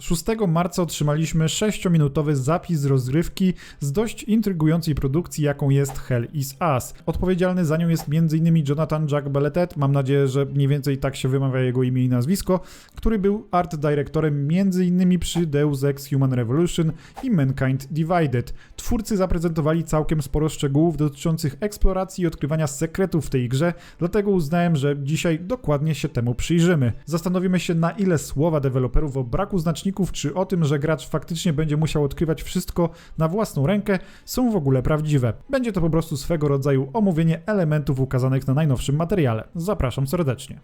6 marca otrzymaliśmy 6-minutowy zapis rozgrywki z dość intrygującej produkcji, jaką jest Hell is Us. Odpowiedzialny za nią jest m.in. Jonathan Jack Belletet, mam nadzieję, że mniej więcej tak się wymawia jego imię i nazwisko, który był art dyrektorem m.in. przy Deus Ex Human Revolution i Mankind Divided. Twórcy zaprezentowali całkiem sporo szczegółów dotyczących eksploracji i odkrywania sekretów w tej grze, dlatego uznałem, że dzisiaj dokładnie się temu przyjrzymy. Zastanowimy się na ile słowa deweloperów o braku czy o tym, że gracz faktycznie będzie musiał odkrywać wszystko na własną rękę, są w ogóle prawdziwe. Będzie to po prostu swego rodzaju omówienie elementów ukazanych na najnowszym materiale. Zapraszam serdecznie.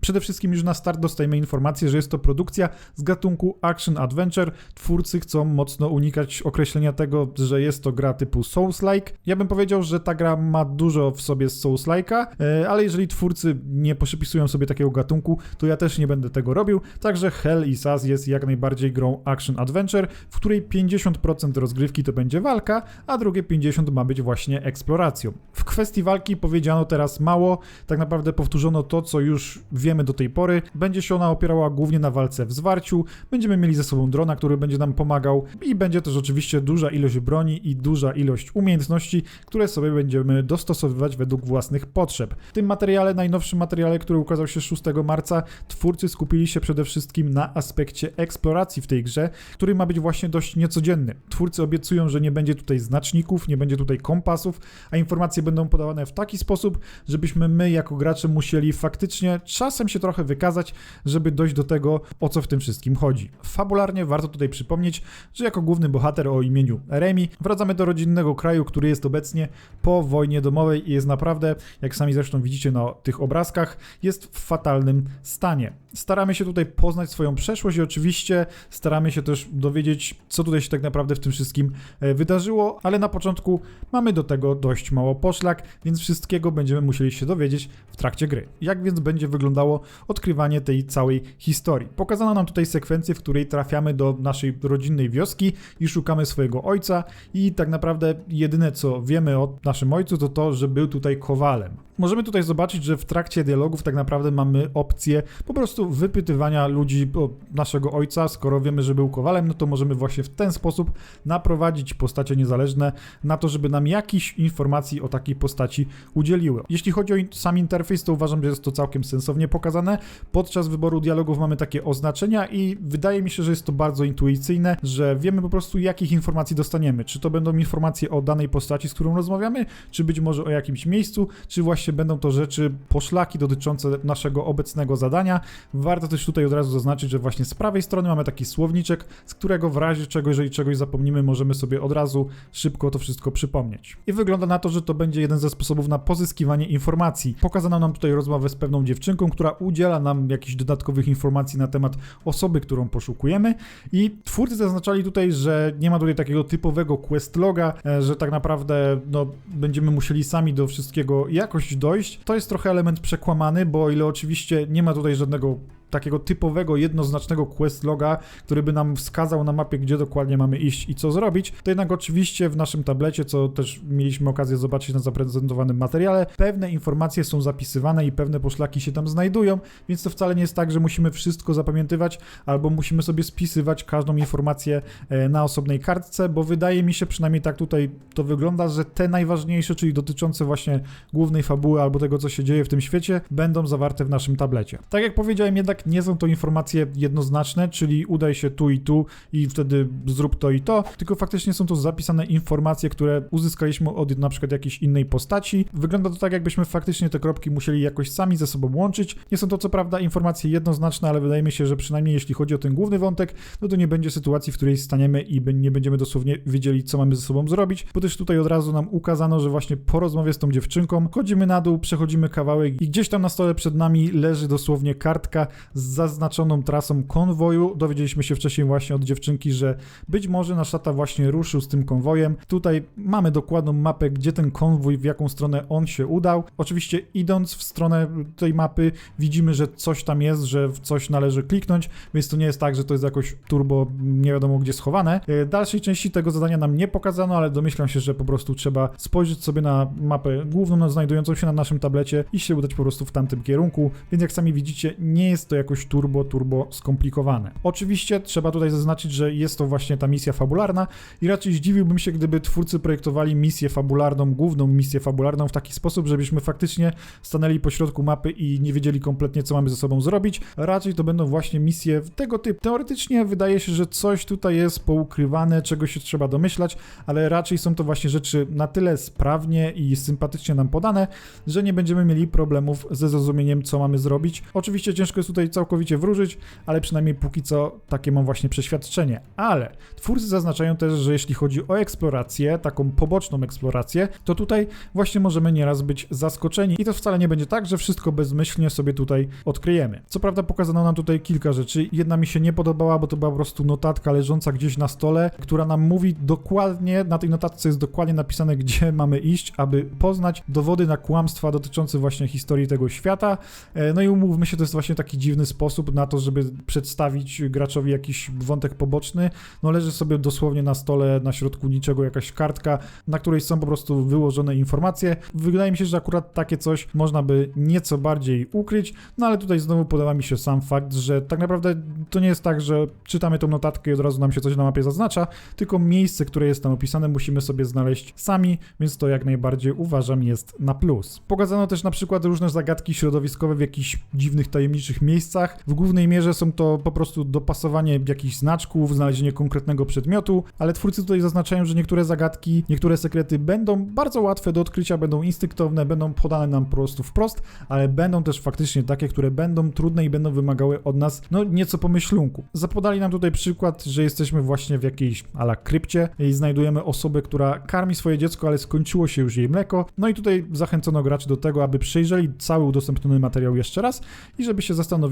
Przede wszystkim już na start dostajemy informację, że jest to produkcja z gatunku Action Adventure. Twórcy chcą mocno unikać określenia tego, że jest to gra typu Souls-like. Ja bym powiedział, że ta gra ma dużo w sobie z Souls-like'a, e, ale jeżeli twórcy nie przypisują sobie takiego gatunku, to ja też nie będę tego robił. Także Hell i Saz jest jak najbardziej grą Action Adventure, w której 50% rozgrywki to będzie walka, a drugie 50% ma być właśnie eksploracją. W kwestii walki powiedziano teraz mało, tak naprawdę powtórzono to, co już wiemy do tej pory. Będzie się ona opierała głównie na walce w zwarciu, będziemy mieli ze sobą drona, który będzie nam pomagał i będzie też oczywiście duża ilość broni i duża ilość umiejętności, które sobie będziemy dostosowywać według własnych potrzeb. W tym materiale, najnowszym materiale, który ukazał się 6 marca, twórcy skupili się przede wszystkim na aspekcie eksploracji w tej grze, który ma być właśnie dość niecodzienny. Twórcy obiecują, że nie będzie tutaj znaczników, nie będzie tutaj kompasów, a informacje będą podawane w taki sposób, żebyśmy my jako gracze musieli faktycznie czasem się trochę wykazać, żeby dojść do tego, o co w tym wszystkim chodzi. Fabularnie warto tutaj przypomnieć, że jako główny bohater o imieniu Remi wracamy do rodzinnego kraju, który jest obecnie po wojnie domowej i jest naprawdę, jak sami zresztą widzicie na tych obrazkach, jest w fatalnym stanie. Staramy się tutaj poznać swoją przeszłość i oczywiście staramy się też dowiedzieć, co tutaj się tak naprawdę w tym wszystkim e, wydarzyło, ale na początku mamy do tego dość mało poszlak, więc wszystkiego będziemy musieli się dowiedzieć w trakcie gry. Jak więc będzie wyglądało odkrywanie tej całej historii? Pokazano nam tutaj sekwencję, w której trafiamy do naszej rodzinnej wioski i szukamy swojego ojca i tak naprawdę jedyne co wiemy o naszym ojcu to to, że był tutaj kowalem. Możemy tutaj zobaczyć, że w trakcie dialogów tak naprawdę mamy opcję po prostu wypytywania ludzi naszego ojca. Skoro wiemy, że był kowalem, no to możemy właśnie w ten sposób naprowadzić postacie niezależne na to, żeby nam jakiś informacji o takiej postaci udzieliły. Jeśli chodzi o sam interfejs, to uważam, że jest to całkiem sensownie pokazane. Podczas wyboru dialogów mamy takie oznaczenia i wydaje mi się, że jest to bardzo intuicyjne, że wiemy po prostu jakich informacji dostaniemy. Czy to będą informacje o danej postaci, z którą rozmawiamy, czy być może o jakimś miejscu, czy właśnie będą to rzeczy, poszlaki dotyczące naszego obecnego zadania. Warto też tutaj od razu zaznaczyć, że właśnie z prawej strony mamy taki słowniczek, z którego w razie czego, jeżeli czegoś zapomnimy, możemy sobie od razu szybko to wszystko przypomnieć. I wygląda na to, że to będzie jeden ze sposobów na pozyskiwanie informacji. Pokazano nam tutaj rozmowę z pewną dziewczynką, która udziela nam jakichś dodatkowych informacji na temat osoby, którą poszukujemy i twórcy zaznaczali tutaj, że nie ma tutaj takiego typowego quest loga, e, że tak naprawdę no, będziemy musieli sami do wszystkiego jakoś dojść. To jest trochę element przekłamany, bo ile oczywiście nie ma tutaj żadnego takiego typowego, jednoznacznego quest loga, który by nam wskazał na mapie, gdzie dokładnie mamy iść i co zrobić, to jednak oczywiście w naszym tablecie, co też mieliśmy okazję zobaczyć na zaprezentowanym materiale, pewne informacje są zapisywane i pewne poszlaki się tam znajdują, więc to wcale nie jest tak, że musimy wszystko zapamiętywać albo musimy sobie spisywać każdą informację e, na osobnej kartce, bo wydaje mi się, przynajmniej tak tutaj to wygląda, że te najważniejsze, czyli dotyczące właśnie głównej fabuły albo tego, co się dzieje w tym świecie, będą zawarte w naszym tablecie. Tak jak powiedziałem, jednak nie są to informacje jednoznaczne, czyli udaj się tu i tu i wtedy zrób to i to, tylko faktycznie są to zapisane informacje, które uzyskaliśmy od na przykład jakiejś innej postaci. Wygląda to tak, jakbyśmy faktycznie te kropki musieli jakoś sami ze sobą łączyć. Nie są to co prawda informacje jednoznaczne, ale wydaje mi się, że przynajmniej jeśli chodzi o ten główny wątek, no to nie będzie sytuacji, w której staniemy i nie będziemy dosłownie wiedzieli, co mamy ze sobą zrobić, bo też tutaj od razu nam ukazano, że właśnie po rozmowie z tą dziewczynką chodzimy na dół, przechodzimy kawałek i gdzieś tam na stole przed nami leży dosłownie kartka z zaznaczoną trasą konwoju. Dowiedzieliśmy się wcześniej właśnie od dziewczynki, że być może nasz tata właśnie ruszył z tym konwojem. Tutaj mamy dokładną mapę, gdzie ten konwój, w jaką stronę on się udał. Oczywiście idąc w stronę tej mapy widzimy, że coś tam jest, że w coś należy kliknąć, więc to nie jest tak, że to jest jakoś turbo nie wiadomo gdzie schowane. E, dalszej części tego zadania nam nie pokazano, ale domyślam się, że po prostu trzeba spojrzeć sobie na mapę główną znajdującą się na naszym tablecie i się udać po prostu w tamtym kierunku, więc jak sami widzicie, nie jest to jakoś turbo, turbo skomplikowane. Oczywiście trzeba tutaj zaznaczyć, że jest to właśnie ta misja fabularna i raczej zdziwiłbym się, gdyby twórcy projektowali misję fabularną, główną misję fabularną w taki sposób, żebyśmy faktycznie stanęli po środku mapy i nie wiedzieli kompletnie, co mamy ze sobą zrobić. Raczej to będą właśnie misje tego typu. Teoretycznie wydaje się, że coś tutaj jest poukrywane, czego się trzeba domyślać, ale raczej są to właśnie rzeczy na tyle sprawnie i sympatycznie nam podane, że nie będziemy mieli problemów ze zrozumieniem, co mamy zrobić. Oczywiście ciężko jest tutaj całkowicie wróżyć, ale przynajmniej póki co takie mam właśnie przeświadczenie. Ale twórcy zaznaczają też, że jeśli chodzi o eksplorację, taką poboczną eksplorację, to tutaj właśnie możemy nieraz być zaskoczeni i to wcale nie będzie tak, że wszystko bezmyślnie sobie tutaj odkryjemy. Co prawda pokazano nam tutaj kilka rzeczy. Jedna mi się nie podobała, bo to była po prostu notatka leżąca gdzieś na stole, która nam mówi dokładnie, na tej notatce jest dokładnie napisane, gdzie mamy iść, aby poznać dowody na kłamstwa dotyczące właśnie historii tego świata. E, No i umówmy się, to jest właśnie taki dziwny sposób na to, żeby przedstawić graczowi jakiś wątek poboczny. No leży sobie dosłownie na stole, na środku niczego jakaś kartka, na której są po prostu wyłożone informacje. Wydaje mi się, że akurat takie coś można by nieco bardziej ukryć, no ale tutaj znowu podoba mi się sam fakt, że tak naprawdę to nie jest tak, że czytamy tą notatkę i od razu nam się coś na mapie zaznacza, tylko miejsce, które jest tam opisane, musimy sobie znaleźć sami, więc to jak najbardziej uważam jest na plus. Pokazano też na przykład różne zagadki środowiskowe w jakichś dziwnych, tajemniczych miejscach. W głównej mierze są to po prostu dopasowanie jakichś znaczków, znalezienie konkretnego przedmiotu, ale twórcy tutaj zaznaczają, że niektóre zagadki, niektóre sekrety będą bardzo łatwe do odkrycia, będą instynktowne, będą podane nam po prostu wprost, ale będą też faktycznie takie, które będą trudne i będą wymagały od nas no nieco pomyślunku. Zapodali nam tutaj przykład, że jesteśmy właśnie w jakiejś ala krypcie i znajdujemy osobę, która karmi swoje dziecko, ale skończyło się już jej mleko. No i tutaj zachęcono graczy do tego, aby przejrzeli cały udostępniony materiał jeszcze raz i żeby się zastanowili,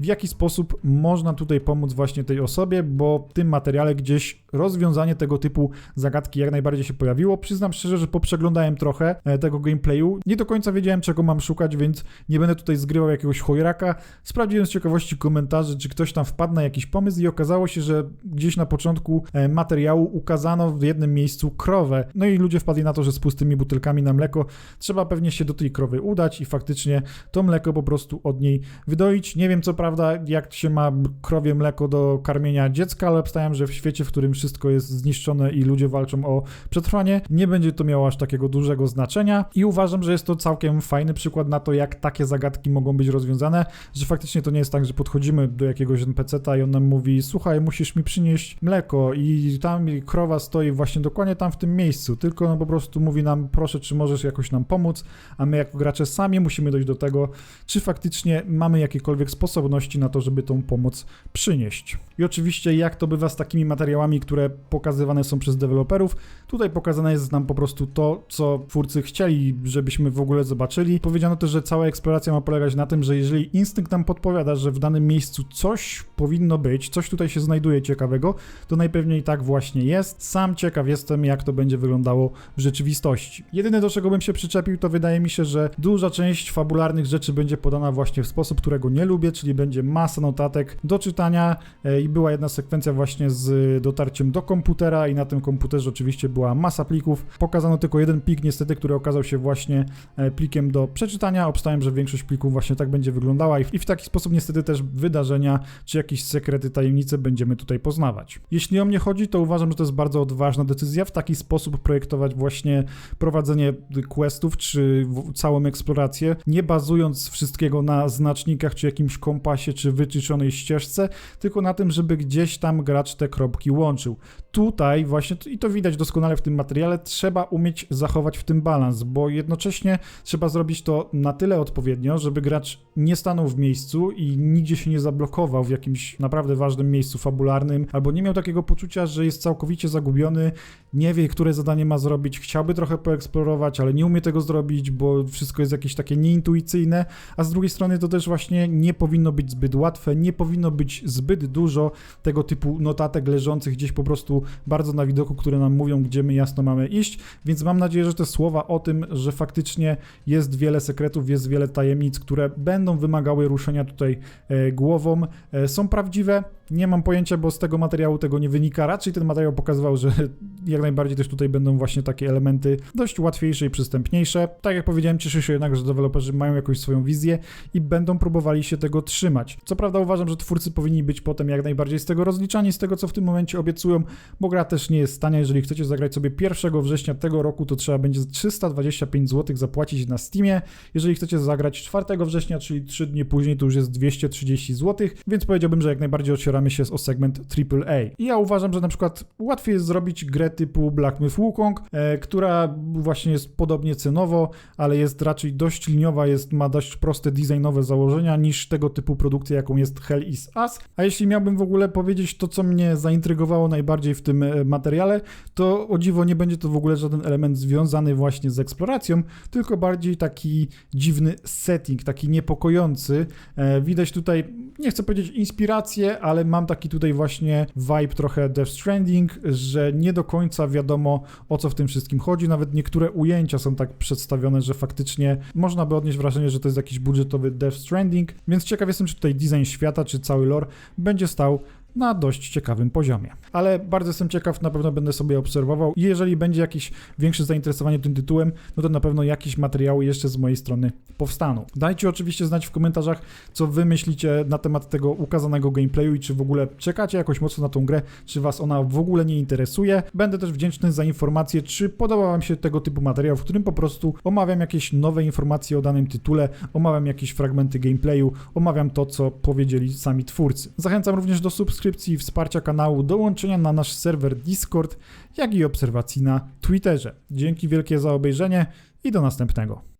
w jaki sposób można tutaj pomóc właśnie tej osobie, bo w tym materiale gdzieś rozwiązanie tego typu zagadki jak najbardziej się pojawiło. Przyznam szczerze, że poprzeglądałem trochę e, tego gameplayu. Nie do końca wiedziałem, czego mam szukać, więc nie będę tutaj zgrywał jakiegoś chojraka. Sprawdziłem z ciekawości komentarzy, czy ktoś tam wpadł na jakiś pomysł i okazało się, że gdzieś na początku e, materiału ukazano w jednym miejscu krowę. No i ludzie wpadli na to, że z pustymi butelkami na mleko trzeba pewnie się do tej krowy udać i faktycznie to mleko po prostu od niej wydoić. Nie wiem co prawda, jak się ma krowie mleko do karmienia dziecka, ale obstawiam, że w świecie, w którym wszystko jest zniszczone i ludzie walczą o przetrwanie, nie będzie to miało aż takiego dużego znaczenia. I uważam, że jest to całkiem fajny przykład na to, jak takie zagadki mogą być rozwiązane, że faktycznie to nie jest tak, że podchodzimy do jakiegoś NPC-ta i on nam mówi, słuchaj, musisz mi przynieść mleko. I tam krowa stoi właśnie dokładnie tam w tym miejscu, tylko on po prostu mówi nam, proszę, czy możesz jakoś nam pomóc, a my jako gracze sami musimy dojść do tego, czy faktycznie mamy jakiekolwiek sposobności na to, żeby tą pomoc przynieść. I oczywiście, jak to bywa z takimi materiałami, które pokazywane są przez deweloperów, tutaj pokazane jest nam po prostu to, co twórcy chcieli, żebyśmy w ogóle zobaczyli. Powiedziano też, że cała eksploracja ma polegać na tym, że jeżeli instynkt nam podpowiada, że w danym miejscu coś powinno być, coś tutaj się znajduje ciekawego, to najpewniej tak właśnie jest. Sam ciekaw jestem, jak to będzie wyglądało w rzeczywistości. Jedyne, do czego bym się przyczepił, to wydaje mi się, że duża część fabularnych rzeczy będzie podana właśnie w sposób, którego nie lubię, czyli będzie masa notatek do czytania e, i była jedna sekwencja właśnie z dotarciem do komputera i na tym komputerze oczywiście była masa plików. Pokazano tylko jeden plik niestety, który okazał się właśnie e, plikiem do przeczytania. Obstałem, że większość plików właśnie tak będzie wyglądała i w, i w taki sposób niestety też wydarzenia czy jakieś sekrety, tajemnice będziemy tutaj poznawać. Jeśli o mnie chodzi, to uważam, że to jest bardzo odważna decyzja w taki sposób projektować właśnie prowadzenie questów czy całą eksplorację, nie bazując wszystkiego na znacznikach czy jakimś kompasie czy wytyczonej ścieżce, tylko na tym, żeby gdzieś tam gracz te kropki łączył. Tutaj właśnie, i to widać doskonale w tym materiale, trzeba umieć zachować w tym balans, bo jednocześnie trzeba zrobić to na tyle odpowiednio, żeby gracz nie stanął w miejscu i nigdzie się nie zablokował w jakimś naprawdę ważnym miejscu fabularnym, albo nie miał takiego poczucia, że jest całkowicie zagubiony, nie wie, które zadanie ma zrobić, chciałby trochę poeksplorować, ale nie umie tego zrobić, bo wszystko jest jakieś takie nieintuicyjne, a z drugiej strony to też właśnie nie powinno być zbyt łatwe, nie powinno być zbyt dużo tego typu notatek leżących gdzieś po prostu bardzo na widoku, które nam mówią, gdzie my jasno mamy iść, więc mam nadzieję, że te słowa o tym, że faktycznie jest wiele sekretów, jest wiele tajemnic, które będą wymagały ruszenia tutaj e, głową, e, są prawdziwe. Nie mam pojęcia, bo z tego materiału tego nie wynika. Raczej ten materiał pokazywał, że jak najbardziej też tutaj będą właśnie takie elementy dość łatwiejsze i przystępniejsze. Tak jak powiedziałem, cieszę się jednak, że deweloperzy mają jakąś swoją wizję i będą próbowali się tego trzymać. Co prawda uważam, że twórcy powinni być potem jak najbardziej z tego rozliczani, z tego co w tym momencie obiecują, bo gra też nie jest tania. Jeżeli chcecie zagrać sobie 1 września tego roku, to trzeba będzie 325 zł zapłacić na Steamie. Jeżeli chcecie zagrać 4 września, czyli 3 dni później, to już jest 230 zł, więc powiedziałbym, że jak najbardziej ocieramy się o segment AAA. I ja uważam, że na przykład łatwiej jest zrobić grę typu Black Myth Wukong, e, która właśnie jest podobnie cenowo, ale jest raczej dość liniowa, jest, ma dość proste designowe założenia niż tego typu produkcja, jaką jest Hell is Us. A jeśli miałbym w ogóle powiedzieć to, co mnie zaintrygowało najbardziej w tym e, materiale, to o dziwo nie będzie to w ogóle żaden element związany właśnie z eksploracją, tylko bardziej taki dziwny setting, taki niepokojący. E, widać tutaj, nie chcę powiedzieć inspirację, ale mam taki tutaj właśnie vibe trochę Death Stranding, że nie do końca wiadomo o co w tym wszystkim chodzi. Nawet niektóre ujęcia są tak przedstawione, że faktycznie można by odnieść wrażenie, że to jest jakiś budżetowy Death Stranding, więc ciekaw jestem, czy tutaj design świata, czy cały lore będzie stał na dość ciekawym poziomie. Ale bardzo jestem ciekaw, na pewno będę sobie obserwował jeżeli będzie jakieś większe zainteresowanie tym tytułem, no to na pewno jakieś materiały jeszcze z mojej strony powstaną. Dajcie oczywiście znać w komentarzach, co wy myślicie na temat tego ukazanego gameplayu i czy w ogóle czekacie jakoś mocno na tą grę, czy was ona w ogóle nie interesuje. Będę też wdzięczny za informacje, czy podoba wam się tego typu materiał, w którym po prostu omawiam jakieś nowe informacje o danym tytule, omawiam jakieś fragmenty gameplayu, omawiam to, co powiedzieli sami twórcy. Zachęcam również do subskrypcji subskrypcji, wsparcia kanału, dołączenia na nasz serwer Discord, jak i obserwacji na Twitterze. Dzięki wielkie za obejrzenie i do następnego.